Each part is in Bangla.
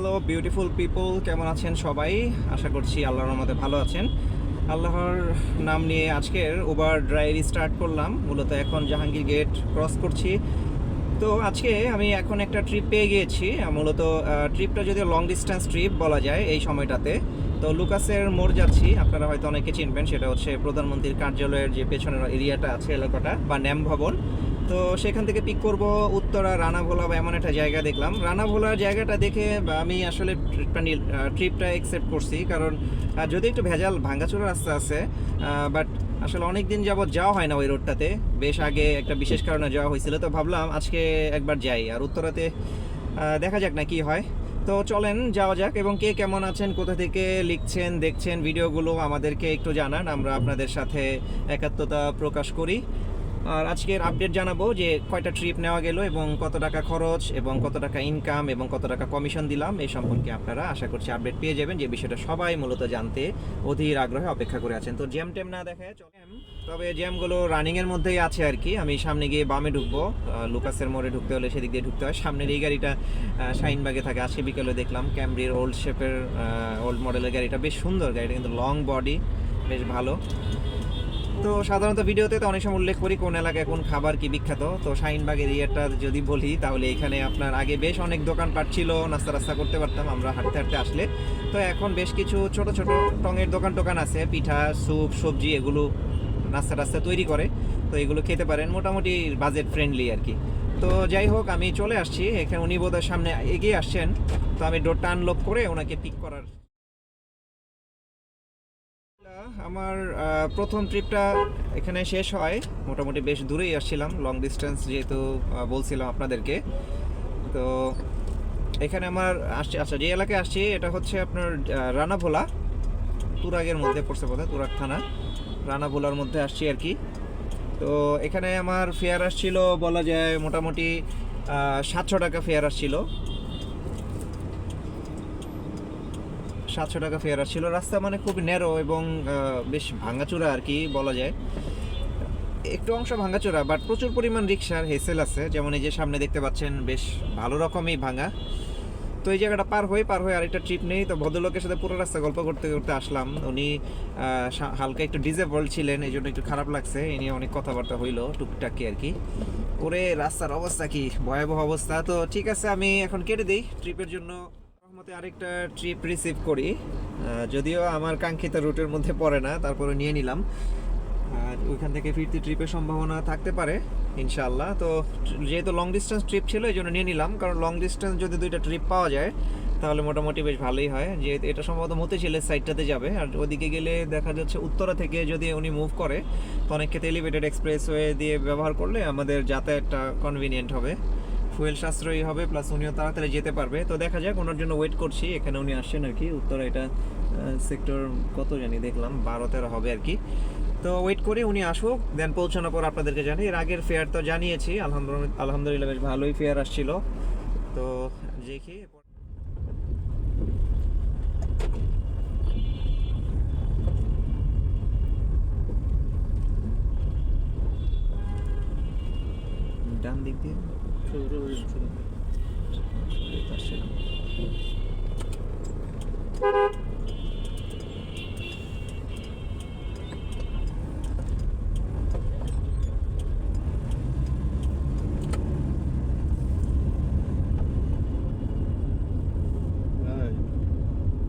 হ্যালো বিউটিফুল পিপল কেমন আছেন সবাই? আশা করছি আল্লাহর রহমতে ভালো আছেন। আল্লাহর নাম নিয়ে আজকের ওভার ড্রাইভ স্টার্ট করলাম। মূলত এখন জাহাঙ্গীর গেট ক্রস করছি। তো আজকে আমি এখন একটা ট্রিপ পেয়ে গিয়েছি। মূলত ট্রিপটা যদিও লং ডিস্টেন্স ট্রিপ বলা যায় এই সময়টাতে, তো লুকাসের মোড় যাচ্ছি। আপনারা হয়তো অনেকে চিনবেন, সেটা হচ্ছে প্রধানমন্ত্রীর কার্যালয়ের যে পেছনের এরিয়াটা আছে এলাকাটা, বা ন্যাম ভবন। তো সেখান থেকে পিক করব উত্তরা, রানাভোলা বা এমন একটা জায়গা দেখলাম। রানাভোলার জায়গাটা দেখে আমি আসলে ট্রিপটা ট্রিপটা অ্যাকসেপ্ট করছি। কারণ যদি একটু ভেজাল ভাঙ্গাচোরা রাস্তা আছে বাট আসলে অনেক দিন যাবৎ যাওয়া হয় না ওই রোডটাতে বেশ আগে একটা বিশেষ কারণে যাওয়া হয়েছিল, তো ভাবলাম আজকে একবার যাই। আর উত্তরাতে দেখা যাক না কি হয়। তো চলেন, যাওয়া যাক। এবং কে কেমন আছেন, কোথা থেকে লিখছেন, দেখছেন ভিডিওগুলো আমাদেরকে একটু জানান। আমরা আপনাদের সাথে একাত্মতা প্রকাশ করি। আর আজকের আপডেট জানাব যে কয়টা ট্রিপ নেওয়া গেল এবং কত টাকা খরচ এবং কত টাকা ইনকাম এবং কত টাকা কমিশন দিলাম এই সম্পর্কে আপনারা আশা করছি আপডেট পেয়ে যাবেন। যে বিষয়টা সবাই মূলত জানতে, অধীর আগ্রহে অপেক্ষা করে আছেন। তো জ্যাম টেম না চলেন তবে জ্যামগুলো রানিংয়ের মধ্যেই আছে আর কি। আমি সামনে গিয়ে বামে ঢুকবো। লুকাসের মোড়ে ঢুকতে হলে সেদিক দিয়ে ঢুকতে হয়। সামনের এই গাড়িটা শাইনবাগে থাকে। আজকে বিকেলে দেখলাম ক্যামব্রির ওল্ড শেপের ওল্ড মডেলের গাড়িটা। বেশ সুন্দর গাড়িটা, কিন্তু লং বডি বেশ ভালো। তো সাধারণত ভিডিওতে তো অনেক সময় উল্লেখ করি কোন এলাকায় কোন খাবার কি বিখ্যাত। তো শাহিনবাগ এরিয়াটা যদি বলি, তাহলে এখানে আপনার আগে বেশ অনেক দোকানপাট ছিল, নাস্তা রাস্তা করতে পারতাম, আমরা হাঁটতে হাঁটতে আসলে। তো এখন বেশ কিছু ছোট ছোট টঙের দোকান টোকান আছে, পিঠা, স্যুপ, সবজি, এগুলো নাস্তা টাস্তা তৈরি করে। তো এগুলো খেতে পারেন, মোটামুটি বাজেট ফ্রেন্ডলি আর কি। তো যাই হোক, আমি চলে আসছি। এখানে উনি বোধহয় সামনে এগিয়ে আসছেন। তো আমি ডোরটা আনলক করে ওনাকে পিক করার আমার প্রথম ট্রিপটা এখানে শেষ হয়। মোটামুটি বেশ দূরেই আসছিলাম লং ডিস্টেন্স যেহেতু বলছিলাম আপনাদেরকে। তো এখানে আমার আসছে আচ্ছা যে এলাকায় আসছি, এটা হচ্ছে আপনার রানাভোলা। তুরাগের মধ্যে পড়ছে বোধহয়, তুরাগ থানা। রানাভোলার মধ্যে আসছি আর কি। তো এখানে আমার ফেয়ার আসছিল, বলা যায় মোটামুটি সাতশো টাকা ফেয়ার আসছিল। সাতশো টাকা ফেয়ার আসছিল রাস্তা মানে খুব ন্যারো এবং বেশ ভাঙাচোরা আর কি বলা যায়। একটু অংশ ভাঙাচোরা বাট প্রচুর পরিমাণ রিক্সার হেসেল আছে। যেমন এই যে সামনে দেখতে পাচ্ছেন, বেশ ভালো রকমই ভাঙা। তো এই জায়গাটা পার হয়ে পার হয়ে আরেকটা ট্রিপ নেই। তো ভদ্রলোকের সাথে পুরো রাস্তা গল্প করতে করতে আসলাম। উনি হালকা একটু ডিজেবল ছিলেন, এই জন্য একটু খারাপ লাগছে। এই নিয়ে অনেক কথাবার্তা হইল টুকটাকি আর কি। ওরে, রাস্তার অবস্থা কি? ভয়াবহ অবস্থা। তো ঠিক আছে, আমি এখন কেটে দিই ট্রিপের জন্য। রহমতে আরেকটা ট্রিপ রিসিভ করি। যদিও আমার কাঙ্ক্ষিত রুটের মধ্যে পড়ে না, তারপরে নিয়ে নিলাম। আর ওইখান থেকে ফিরতি ট্রিপের সম্ভাবনা থাকতে পারে ইনশাল্লাহ তো যেহেতু লং ডিস্টেন্স ট্রিপ ছিল, এই জন্য নিয়ে নিলাম। কারণ লং ডিস্টেন্স যদি দুইটা ট্রিপ পাওয়া যায়, তাহলে মোটামুটি বেশ ভালোই হয়। যেহেতু এটা সম্ভবত মতিঝিলের সাইডটাতে যাবে। আর ওদিকে গেলে দেখা যাচ্ছে উত্তরা থেকে যদি উনি মুভ করে, তো অনেক ক্ষেত্রে এলিভেটেড এক্সপ্রেসওয়ে দিয়ে ব্যবহার করলে আমাদের যাতায়াতটা কনভিনিয়েন্ট হবে। ফুয়েল সাশ্রয়ী হবে প্লাস উনিও তাড়াতাড়ি যেতে পারবে। তো দেখা যাক, ওনার জন্য ওয়েট করছি। এখানে উনি আসছেন আর কি। উত্তরা এটা সেক্টর কত জানি দেখলাম, বারো তেরো হবে আর কি। তো ওয়েট করি উনি আসুক দেন পৌঁছানোর পর আপনাদেরকে জানি। এর আগের ফেয়ার তো জানিয়েছি আলহামদুলিল্লাহ আলহামদুলিল্লাহ বেশ ভালোই ফেয়ার আসছিল। তো দেখি ডান দিক দিয়ে। আসছে না।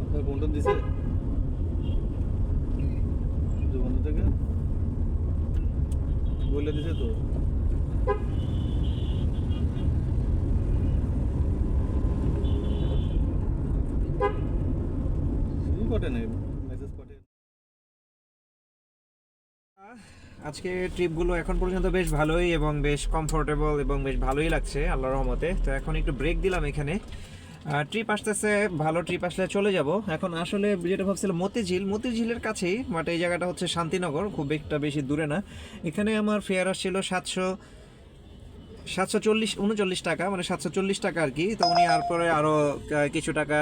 আপনার কোনটা দিছে বন্ধু থেকে বলে দিছে তো কটে আজকে ট্রিপগুলো এখন পর্যন্ত বেশ ভালোই এবং বেশ কমফোর্টেবল এবং বেশ ভালোই লাগছে, আল্লাহর রহমতে। তো এখন একটু ব্রেক দিলাম এখানে। ট্রিপ আসতেছে, ভালো ট্রিপ আসলে চলে যাব। এখন আসলে যেটা ভাবছিলাম, মতিঝিল। মতিঝিলের কাছেই, বাট এই জায়গাটা হচ্ছে শান্তিনগর, খুব একটা বেশি দূরে না। এখানে আমার ফেয়ার আসছিল সাতশো সাতশো চল্লিশ, উনচল্লিশ টাকা মানে সাতশো চল্লিশ টাকা আর কি। তো উনি তারপরে আরও কিছু টাকা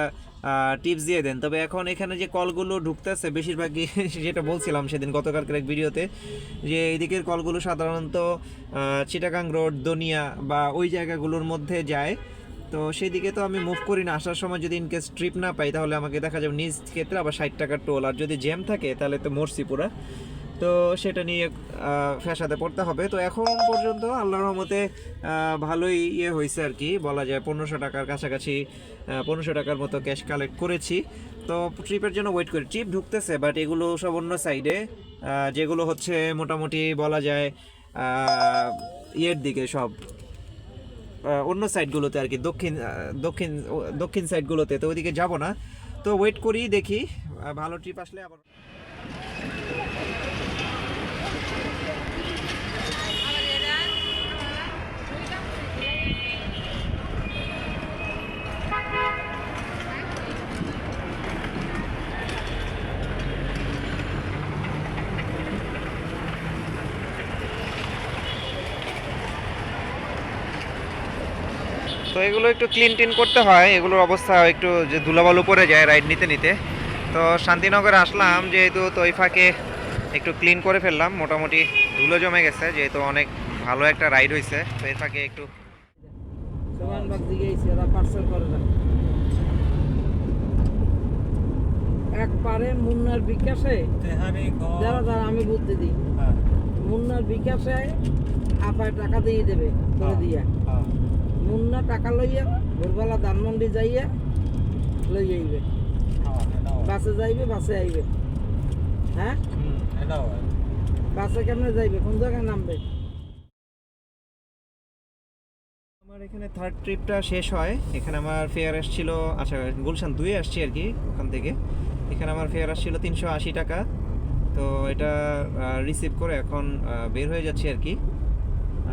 টিপস দিয়ে দেন। তবে এখন এখানে যে কলগুলো ঢুকতেছে, বেশিরভাগই যেটা বলছিলাম সেদিন গতকালকের এক ভিডিওতে, যে এদিকের কলগুলো সাধারণত চিটাগাং রোড, দনিয়া বা ওই জায়গাগুলোর মধ্যে যায়। তো সেই দিকে তো আমি মুভ করি না, আসার সময় যদি ইনকেস ট্রিপ না পাই, তাহলে আমাকে দেখা যাবে নিজ ক্ষেত্রে আবার ষাট টাকার টোল আর যদি জ্যাম থাকে, তাহলে তো মরছি পুরা। তো সেটা নিয়ে ফ্যাসাতে পড়তে হবে। তো এখন পর্যন্ত আল্লাহর রহমতে ভালোই ইয়ে হয়েছে আর কি। বলা যায় পনেরোশো টাকার কাছাকাছি পনেরোশো টাকার মতো ক্যাশ কালেক্ট করেছি। তো ট্রিপের জন্য ওয়েট করি। ট্রিপ ঢুকতেছে, বাট এগুলো সব অন্য সাইডে। যেগুলো হচ্ছে মোটামুটি বলা যায় ইয়ের দিকে সব। অন্য সাইডগুলোতে আর কি, দক্ষিণ দক্ষিণ দক্ষিণ সাইডগুলোতে। তো ওইদিকে যাব না। তো ওয়েট করি, দেখি। ভালো ট্রিপ আসলে আবার তো এগুলো একটু ক্লিন টিন করতে হয়। এগুলোর অবস্থা একটু যে ধুলাবালু পড়ে যায় রাইড নিতে নিতে। তো শান্তিনগরে আসলাম যেহেতু তো ওই ফাঁকে একটু ক্লিন করে ফেললাম। মোটামুটি ধুলো জমে গেছে যেহেতু অনেক ভালো একটা রাইড হয়েছে তো এর ফাঁকে একটু সোমানবাগ দিকে এসে ওরা পার্সেল করে না। এক পারে মুন্নার বিকাশে যারা যারা আমি বুদ্ধি দিই। মুন্নার বিকাশে আপায় টাকা দিয়ে দেবে করে দিয়া। মুন্না টাকা লইয়া, ভোরবেলা ধানমন্ডি যাইয়া লই আইবে। বাসে যাইবে, বাসে আইবে। হ্যাঁ? বাসে কেমনে যাইবে? কোন জায়গায় নামবে? আমার এখানে থার্ড ট্রিপটা শেষ হয়। এখানে আমার ফেয়ার আসছিল আচ্ছা গুলশান দুয়ে আসছি আর কি, ওখান থেকে। এখানে আমার ফেয়ার আসছিল তিনশো আশি টাকা। তো এটা রিসিভ করে এখন বের হয়ে যাচ্ছি আর কি।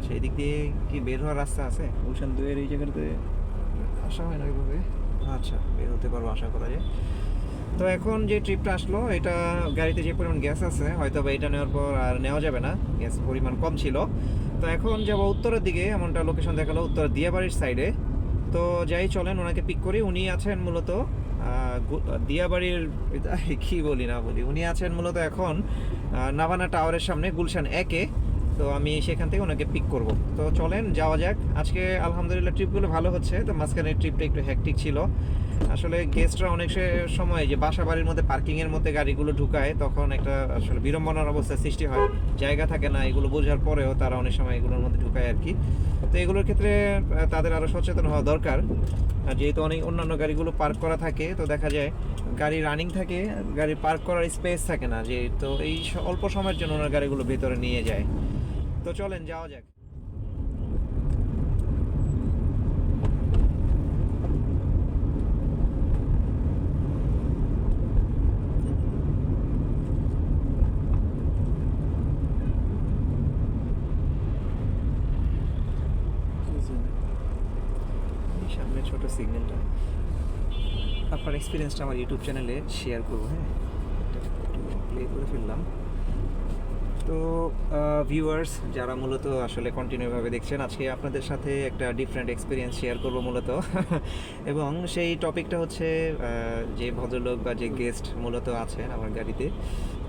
আচ্ছা এদিক দিয়ে কি বের হওয়ার রাস্তা আছে? গুলশান দুয়ের এই জায়গাটাতে আসা হয় না ওইভাবে। আচ্ছা বের হতে পারব আশা করা যায়। তো এখন যে ট্রিপটা আসলো এটা গাড়িতে যে পরিমাণ গ্যাস আছে হয়তো বা এটা নেওয়ার পর আর নেওয়া যাবে না। গ্যাস পরিমাণ কম ছিল। তো এখন যাব উত্তরের দিকে এমনটা লোকেশন দেখাল উত্তর দিয়াবাড়ির সাইডে তো যাই চলেন ওনাকে পিক করি। উনি আছেন মূলত দিয়াবাড়ির কি বলি না বলি। উনি আছেন মূলত এখন নাভানা টাওয়ারের সামনে গুলশান একে তো আমি সেখান থেকে ওনাকে পিক করব। তো চলেন, যাওয়া যাক। আজকে আলহামদুলিল্লাহ ট্রিপগুলো ভালো হচ্ছে, তো মাঝখানে ট্রিপটা একটু হ্যাকটিক ছিল। আসলে গেস্টরা অনেক সময় যে বাসা বাড়ির মধ্যে পার্কিংয়ের মধ্যে গাড়িগুলো ঢুকায়, তখন একটা আসলে বিড়ম্বনার অবস্থা সৃষ্টি হয়। জায়গা থাকে না, এগুলো বোঝার পরেও তারা অনেক সময় এগুলোর মধ্যে ঢুকায় আর কি। তো এগুলোর ক্ষেত্রে তাদের আরও সচেতন হওয়া দরকার। যেহেতু অনেক অন্যান্য গাড়িগুলো পার্ক করা থাকে, তো দেখা যায় গাড়ি রানিং থাকে, গাড়ি পার্ক করার স্পেস থাকে না যে তো এই অল্প সময়ের জন্য ওনার গাড়িগুলো ভেতরে নিয়ে যায়। তো চলেন, যাওয়া যাক। সিগন্যালটা। আপনার এক্সপিরিয়েন্সটা আমার ইউটিউব চ্যানেলে শেয়ার করব হ্যাঁ? প্লে করে ফেললাম। তো ভিউয়ার্স যারা মূলত আসলে কন্টিনিউভাবে দেখছেন আজকে আপনাদের সাথে একটা ডিফারেন্ট এক্সপিরিয়েন্স শেয়ার করব মূলত। এবং সেই টপিকটা হচ্ছে যে ভদ্রলোক বা যে গেস্ট মূলত আছেন আমার গাড়িতে।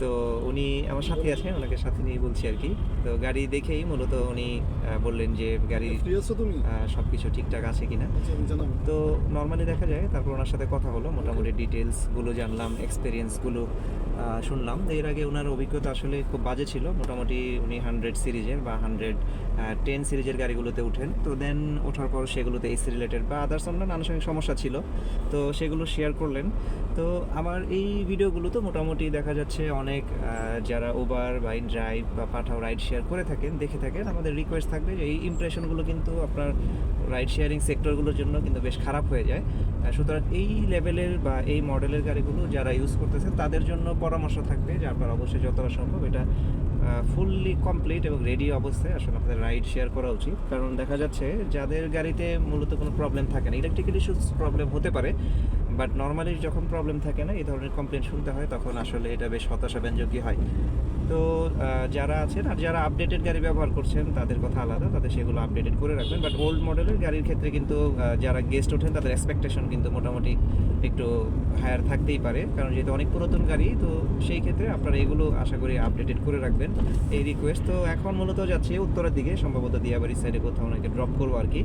তো উনি আমার সাথে আছেন ওনাকে সাথে নিয়ে বলছি আর কি। তো গাড়ি দেখেই মূলত উনি বললেন যে গাড়ি সব কিছু ঠিকঠাক আছে কিনা। আচ্ছা, তো নর্মালি দেখা যায় তারপর ওনার সাথে কথা হলো মোটামুটি ডিটেলসগুলো জানলাম এক্সপিরিয়েন্সগুলো শুনলাম। এর আগে ওনার অভিজ্ঞতা আসলে খুব বাজে ছিল। মোটামুটি উনি হান্ড্রেড সিরিজের বা হান্ড্রেড টেন সিরিজের গাড়িগুলোতে উঠেন। তো দেন ওঠার পর সেগুলোতে এসি রিলেটেড বা আদার্স অন্যান্য আনুষঙ্গিক সমস্যা ছিল। তো সেগুলো শেয়ার করলেন। তো আমার এই ভিডিওগুলো তো মোটামুটি দেখা যাচ্ছে অনেক যারা ওবার বা ইন ড্রাইভ বা পাঠাও রাইড শেয়ার করে থাকেন, দেখে থাকেন। আমাদের রিকোয়েস্ট থাকবে যে এই ইমপ্রেশনগুলো কিন্তু আপনার রাইড শেয়ারিং সেক্টরগুলোর জন্য কিন্তু বেশ খারাপ হয়ে যায়। সুতরাং এই লেভেলের বা এই মডেলের গাড়িগুলো যারা ইউজ করতেছে, তাদের জন্য পরামর্শ থাকবে যে আপনার অবশ্যই যতটা সম্ভব এটা ফুললি কমপ্লিট এবং রেডি অবস্থায় আসলে আপনাদের রাইড শেয়ার করা উচিত। কারণ দেখা যাচ্ছে, যাদের গাড়িতে মূলত কোনো প্রবলেম থাকে না ইলেকট্রিক্যাল ইস্যুস প্রবলেম হতে পারে বাট নর্মালি যখন প্রবলেম থাকে না, এই ধরনের কমপ্লেন শুনতে হয়, তখন আসলে এটা বেশ হতাশাব্যঞ্জকই হয়। তো যারা আছেন আর যারা আপডেটেড গাড়ি ব্যবহার করছেন, তাদের কথা আলাদা, তাদের সেগুলো আপডেটেড করে রাখবেন। বাট ওল্ড মডেলের গাড়ির ক্ষেত্রে কিন্তু যারা গেস্ট ওঠেন, তাদের এক্সপেকটেশন কিন্তু মোটামুটি একটু হায়ার থাকতেই পারে। কারণ যেহেতু অনেক পুরাতন গাড়ি, তো সেই ক্ষেত্রে আপনারা এগুলো আশা করি আপডেটেড করে রাখবেন। এই রিকোয়েস্ট তো এখন মূলত যাচ্ছে উত্তরের দিকে, সম্ভবত দিয়াবাড়ি সাইডে কোথাও ওনাকে ড্রপ করব আর কি।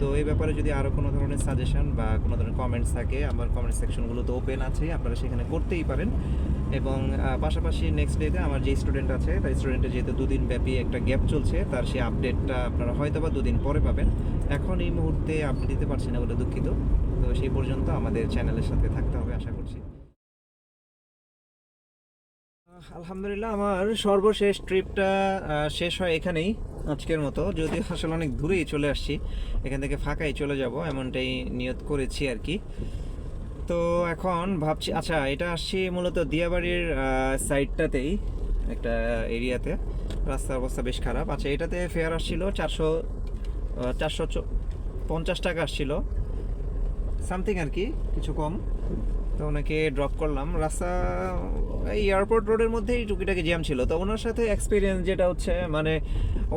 তো এই ব্যাপারে যদি আরও কোনো ধরনের সাজেশন বা কোনো ধরনের কমেন্টস থাকে, আমার কমেন্ট সেকশনগুলো তো ওপেন আছে, আপনারা সেখানে করতেই পারেন। এবং পাশাপাশি নেক্সট ডেতে আমার যে স্টুডেন্ট আছে তার স্টুডেন্টের যেহেতু দুদিন ব্যাপী একটা গ্যাপ চলছে, তার সেই আপডেটটা আপনারা হয়তো বা দুদিন পরে পাবেন। এখন এই মুহূর্তে আপডেট দিতে পারছি না বলে দুঃখিত। তো সেই পর্যন্ত আমাদের চ্যানেলের সাথে থাকতে হবে, আশা করছি। আলহামদুলিল্লাহ, আমার সর্বশেষ ট্রিপটা শেষ হয় এখানেই, আজকের মতো। যদিও আসলে অনেক দূরেই চলে আসছি, এখান থেকে ফাঁকাই চলে যাব, এমনটাই নিয়ত করেছি আর কি। তো এখন ভাবছি আচ্ছা এটা আসছি মূলত দিয়াবাড়ির সাইডটাতেই একটা এরিয়াতে রাস্তার অবস্থা বেশ খারাপ। আচ্ছা এটাতে ফেয়ার আসছিল চারশো চারশো পঞ্চাশ টাকা আসছিল। সামথিং আর কি, কিছু কম। তো ওনাকে ড্রপ করলাম। রাস্তা, এই এয়ারপোর্ট রোডের মধ্যেই টুকিটাকি জ্যাম ছিল। তো ওনার সাথে এক্সপিরিয়েন্স যেটা হচ্ছে মানে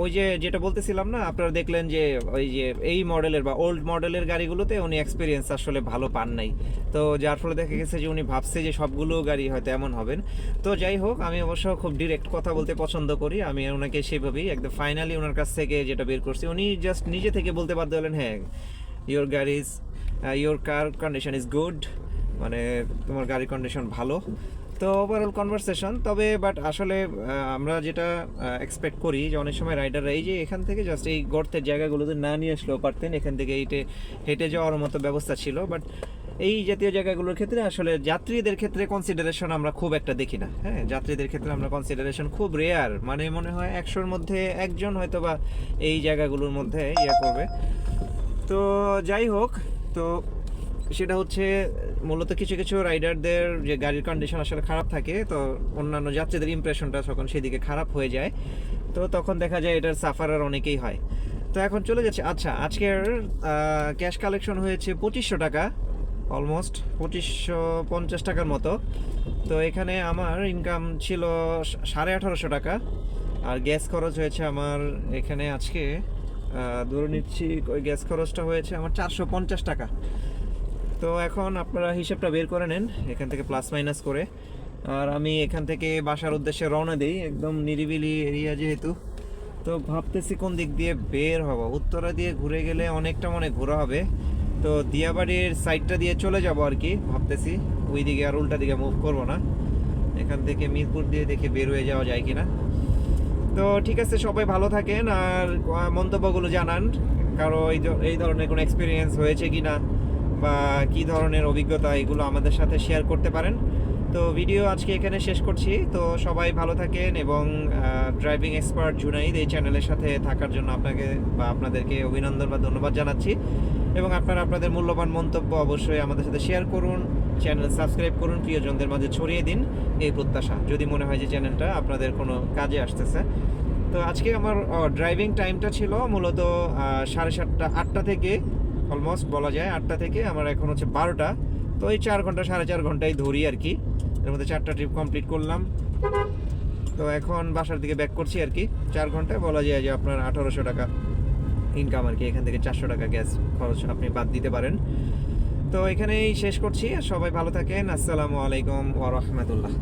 ওই যে যেটা বলতেছিলাম না, আপনারা দেখলেন যে ওই যে এই মডেলের বা ওল্ড মডেলের গাড়িগুলোতে উনি এক্সপিরিয়েন্স আসলে ভালো পান নাই। তো যার ফলে দেখা গেছে যে উনি ভাবছে যে সবগুলো গাড়ি হয়তো এমন হবেন। তো যাই হোক, আমি অবশ্য খুব ডিরেক্ট কথা বলতে পছন্দ করি। আমি ওনাকে সেভাবেই একদম ফাইনালি ওনার কাছ থেকে যেটা বের করছি, উনি জাস্ট নিজে থেকে বলতে বাধ্য হলেন হ্যাঁ ইয়োর গাড়ি is your car condition is good মানে তোমার গাড়ির কন্ডিশন ভালো। তো ওভারঅল কনভারসেশন তবে বাট আসলে আমরা যেটা এক্সপেক্ট করি যে অনেক সময় রাইডাররা এই যে এখান থেকে জাস্ট এই গর্তের জায়গাগুলোতে না নিয়ে আসলেও পারতেন, এখান থেকে এইটে হেঁটে যাওয়ার মতো ব্যবস্থা ছিল। বাট এই জাতীয় জায়গাগুলোর ক্ষেত্রে আসলে যাত্রীদের ক্ষেত্রে কনসিডারেশন আমরা খুব একটা দেখি না। হ্যাঁ যাত্রীদের ক্ষেত্রে আমরা কনসিডারেশন খুব রেয়ার মানে মনে হয় একশোর মধ্যে একজন হয়তো বা এই জায়গাগুলোর মধ্যে ইয়ে করবে। তো যাই হোক, তো সেটা হচ্ছে, মূলত কিছু কিছু রাইডারদের যে গাড়ির কন্ডিশন আসলে খারাপ থাকে, তো অন্যান্য যাত্রীদের ইমপ্রেশনটা তখন সেদিকে খারাপ হয়ে যায়। তো তখন দেখা যায় এটার সাফারার অনেকেই হয়। তো এখন চলে যাচ্ছে আচ্ছা আজকের ক্যাশ কালেকশন হয়েছে পঁচিশশো টাকা অলমোস্ট পঁচিশশো পঞ্চাশ টাকার মতো। তো এখানে আমার ইনকাম ছিল সাড়ে আঠারোশো টাকা। আর গ্যাস খরচ হয়েছে আমার এখানে আজকে ধরে নিচ্ছি, ওই গ্যাস খরচটা হয়েছে আমার চারশো পঞ্চাশ টাকা। তো এখন আপনারা হিসেবটা বের করে নেন, এখান থেকে প্লাস মাইনাস করে। আর আমি এখান থেকে বাসার উদ্দেশ্যে রওনা দিই, একদম নিরিবিলি এরিয়া যেহেতু। তো ভাবতেছি কোন দিক দিয়ে বের হব? উত্তরা দিয়ে ঘুরে গেলে অনেকটা মনে ঘোরা হবে। তো দিয়াবাড়ির সাইডটা দিয়ে চলে যাব আর কি, ভাবতেছি। ওই দিকে আর উল্টা দিকে মুভ করব না। এখান থেকে মিরপুর দিয়ে দেখে বের হয়ে যাওয়া যায় কিনা। তো ঠিক আছে, সবাই ভালো থাকেন আর মন্তব্যগুলো জানান। কারও এই ধরনের কোনো এক্সপিরিয়েন্স হয়েছে কি না বা কি ধরনের অভিজ্ঞতা এগুলো আমাদের সাথে শেয়ার করতে পারেন। তো ভিডিও আজকে এখানে শেষ করছি। তো সবাই ভালো থাকেন এবং ড্রাইভিং এক্সপার্ট জুনাইদ এই চ্যানেলের সাথে থাকার জন্য আপনাকে বা আপনাদেরকে অভিনন্দন বা ধন্যবাদ জানাচ্ছি। এবং আপনারা আপনাদের মূল্যবান মন্তব্য অবশ্যই আমাদের সাথে শেয়ার করুন। চ্যানেল সাবস্ক্রাইব করুন, প্রিয়জনদের মাঝে ছড়িয়ে দিন এই প্রত্যাশা। যদি মনে হয় যে চ্যানেলটা আপনাদের কোনো কাজে আসতেছে। তো আজকে আমার ড্রাইভিং টাইমটা ছিল মূলত সাড়ে সাতটা, আটটা থেকে অলমোস্ট বলা যায় আটটা থেকে আমার এখন হচ্ছে বারোটা। তো এই চার ঘণ্টা, সাড়ে চার ঘন্টায় ধরি আর কি। এর মধ্যে চারটা ট্রিপ কমপ্লিট করলাম। তো এখন বাসার দিকে ব্যাক করছি আর কি। চার ঘন্টায় বলা যায় যে আপনার আঠারোশো টাকা ইনকাম আর কি। এখান থেকে চারশো টাকা গ্যাস খরচ আপনি বাদ দিতে পারেন। তো এখানেই শেষ করছি। সবাই ভালো থাকেন। আসসালামু আলাইকুম ওয়া রাহমাতুল্লাহ।